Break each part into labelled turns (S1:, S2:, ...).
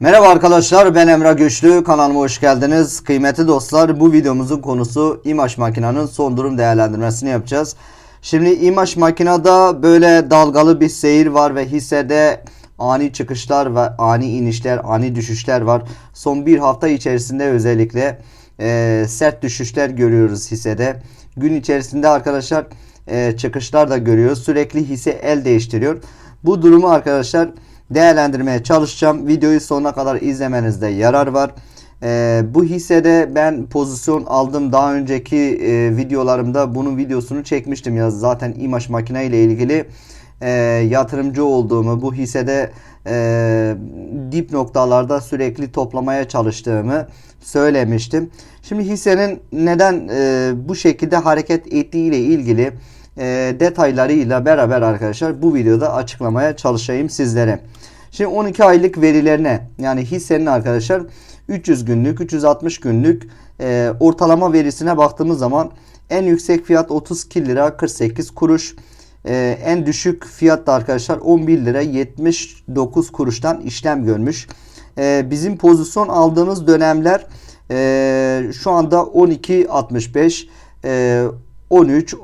S1: Merhaba arkadaşlar ben Emrah Güçlü kanalıma hoş geldiniz. Kıymetli dostlar bu videomuzun konusu İMAŞ makinanın son durum değerlendirmesini yapacağız. Şimdi İMAŞ makinada böyle dalgalı bir seyir var ve hissede ani çıkışlar ve ani inişler ani düşüşler var. Son bir hafta içerisinde özellikle e, sert düşüşler görüyoruz hissede. Gün içerisinde arkadaşlar e, çıkışlar da görüyoruz. Sürekli hisse el değiştiriyor. Bu durumu arkadaşlar değerlendirmeye çalışacağım. Videoyu sonuna kadar izlemenizde yarar var. Ee, bu hissede ben pozisyon aldım. Daha önceki e, videolarımda bunun videosunu çekmiştim ya zaten İMAŞ makine ile ilgili e, yatırımcı olduğumu, bu hissede e, dip noktalarda sürekli toplamaya çalıştığımı söylemiştim. Şimdi hissenin neden e, bu şekilde hareket ettiği ile ilgili e, detaylarıyla beraber arkadaşlar bu videoda açıklamaya çalışayım sizlere. Şimdi 12 aylık verilerine yani hissenin arkadaşlar 300 günlük 360 günlük e, ortalama verisine baktığımız zaman en yüksek fiyat 32 lira 48 kuruş. E, en düşük fiyat da arkadaşlar 11 lira 79 kuruştan işlem görmüş. E, bizim pozisyon aldığımız dönemler e, şu anda 12.65 e, 13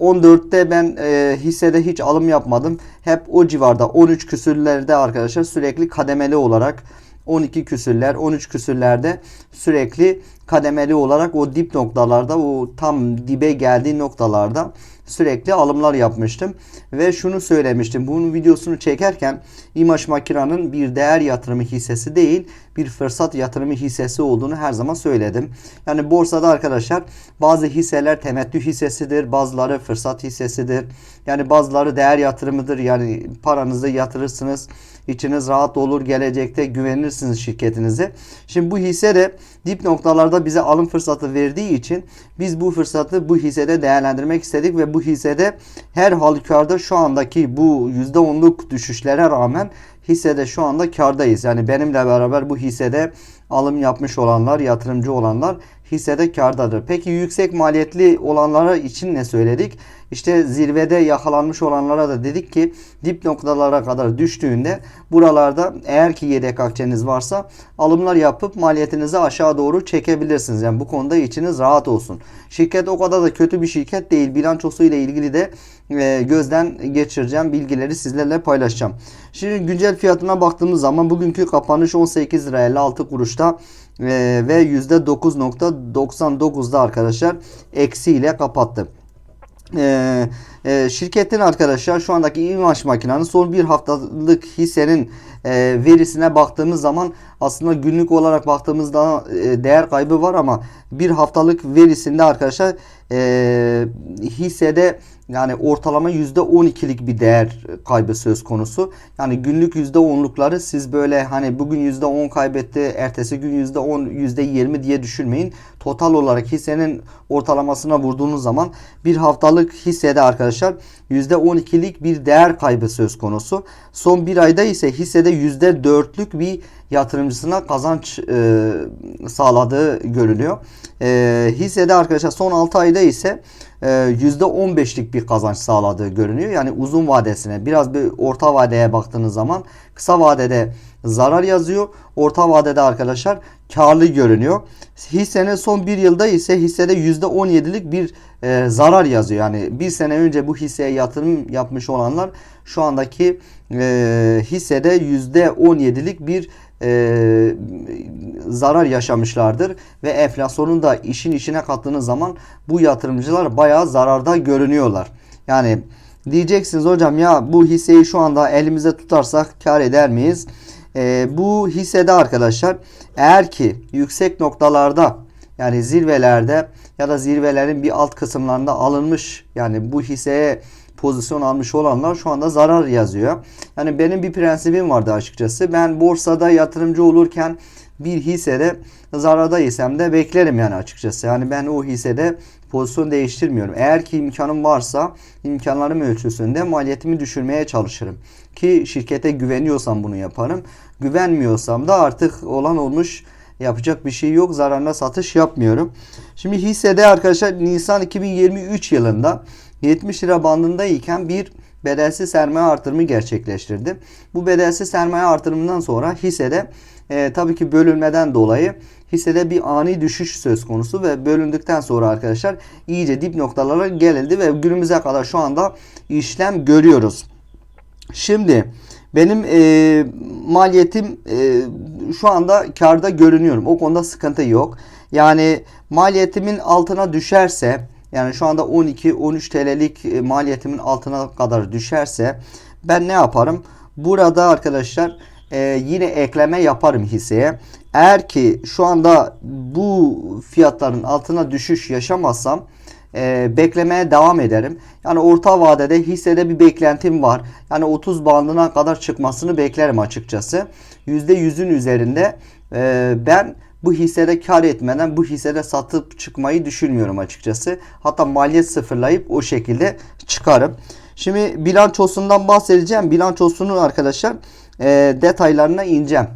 S1: 14'te ben e, hissede hiç alım yapmadım. Hep o civarda 13 küsürlerde arkadaşlar sürekli kademeli olarak 12 küsürler 13 küsürlerde sürekli kademeli olarak o dip noktalarda o tam dibe geldiği noktalarda sürekli alımlar yapmıştım. Ve şunu söylemiştim. Bunun videosunu çekerken İMAŞ Makina'nın bir değer yatırımı hissesi değil bir fırsat yatırımı hissesi olduğunu her zaman söyledim. Yani borsada arkadaşlar bazı hisseler temettü hissesidir. Bazıları fırsat hissesidir. Yani bazıları değer yatırımıdır. Yani paranızı yatırırsınız. içiniz rahat olur. Gelecekte güvenirsiniz şirketinize. Şimdi bu hisse de dip noktalarda bize alım fırsatı verdiği için biz bu fırsatı bu hissede değerlendirmek istedik ve bu hissede her halükarda şu andaki bu %10'luk düşüşlere rağmen hissede şu anda kardayız. Yani benimle beraber bu hissede alım yapmış olanlar, yatırımcı olanlar hissede kardadır. Peki yüksek maliyetli olanlara için ne söyledik? İşte zirvede yakalanmış olanlara da dedik ki dip noktalara kadar düştüğünde buralarda eğer ki yedek akçeniz varsa alımlar yapıp maliyetinizi aşağı doğru çekebilirsiniz. Yani bu konuda içiniz rahat olsun. Şirket o kadar da kötü bir şirket değil. Bilançosu ile ilgili de e, gözden geçireceğim bilgileri sizlerle paylaşacağım. Şimdi güncel fiyatına baktığımız zaman bugünkü kapanış 18 lira 56 kuruşta e, ve %9.99'da arkadaşlar eksiyle kapattı. Ee, e, şirketin arkadaşlar şu andaki imaj makinanın son bir haftalık hissenin e, verisine baktığımız zaman aslında günlük olarak baktığımızda e, değer kaybı var ama bir haftalık verisinde arkadaşlar e, hissede yani ortalama %12'lik bir değer kaybı söz konusu. Yani günlük %10'lukları siz böyle hani bugün %10 kaybetti, ertesi gün %10, %20 diye düşünmeyin. Total olarak hissenin ortalamasına vurduğunuz zaman bir haftalık hissede arkadaşlar %12'lik bir değer kaybı söz konusu. Son bir ayda ise hissede %4'lük bir yatırımcısına kazanç e, sağladığı görülüyor. E, hissede arkadaşlar son 6 ayda ise e, %15'lik bir kazanç sağladığı görünüyor. Yani uzun vadesine biraz bir orta vadeye baktığınız zaman kısa vadede zarar yazıyor. Orta vadede arkadaşlar karlı görünüyor. Hissenin son bir yılda ise hissede %17'lik bir e, zarar yazıyor. Yani bir sene önce bu hisseye yatırım yapmış olanlar şu andaki e, hissede %17'lik bir e, zarar yaşamışlardır ve enflasyonun da işin içine kattığınız zaman bu yatırımcılar bayağı zararda görünüyorlar. Yani diyeceksiniz hocam ya bu hisseyi şu anda elimizde tutarsak kar eder miyiz? E, bu hissede arkadaşlar eğer ki yüksek noktalarda yani zirvelerde ya da zirvelerin bir alt kısımlarında alınmış yani bu hisseye pozisyon almış olanlar şu anda zarar yazıyor. Yani benim bir prensibim vardı açıkçası. Ben borsada yatırımcı olurken bir hissede zararda isem de beklerim yani açıkçası. Yani ben o hissede pozisyon değiştirmiyorum. Eğer ki imkanım varsa imkanlarım ölçüsünde maliyetimi düşürmeye çalışırım. Ki şirkete güveniyorsam bunu yaparım. Güvenmiyorsam da artık olan olmuş yapacak bir şey yok. Zararına satış yapmıyorum. Şimdi hissede arkadaşlar Nisan 2023 yılında 70 lira bandındayken bir bedelsiz sermaye artırımı gerçekleştirdi. Bu bedelsiz sermaye artırımından sonra hissede e, tabii ki bölünmeden dolayı hissede bir ani düşüş söz konusu ve bölündükten sonra arkadaşlar iyice dip noktalara gelildi ve günümüze kadar şu anda işlem görüyoruz. Şimdi benim e, maliyetim e, şu anda karda görünüyorum. O konuda sıkıntı yok. Yani maliyetimin altına düşerse yani şu anda 12-13 TL'lik e, maliyetimin altına kadar düşerse ben ne yaparım? Burada arkadaşlar e, yine ekleme yaparım hisseye. Eğer ki şu anda bu fiyatların altına düşüş yaşamazsam e, beklemeye devam ederim. Yani orta vadede hissede bir beklentim var. Yani 30 bandına kadar çıkmasını beklerim açıkçası. %100'ün üzerinde e, ben bu hissede kar etmeden bu hissede satıp çıkmayı düşünmüyorum açıkçası. Hatta maliyet sıfırlayıp o şekilde çıkarım. Şimdi bilançosundan bahsedeceğim. Bilançosunu arkadaşlar e, detaylarına ineceğim.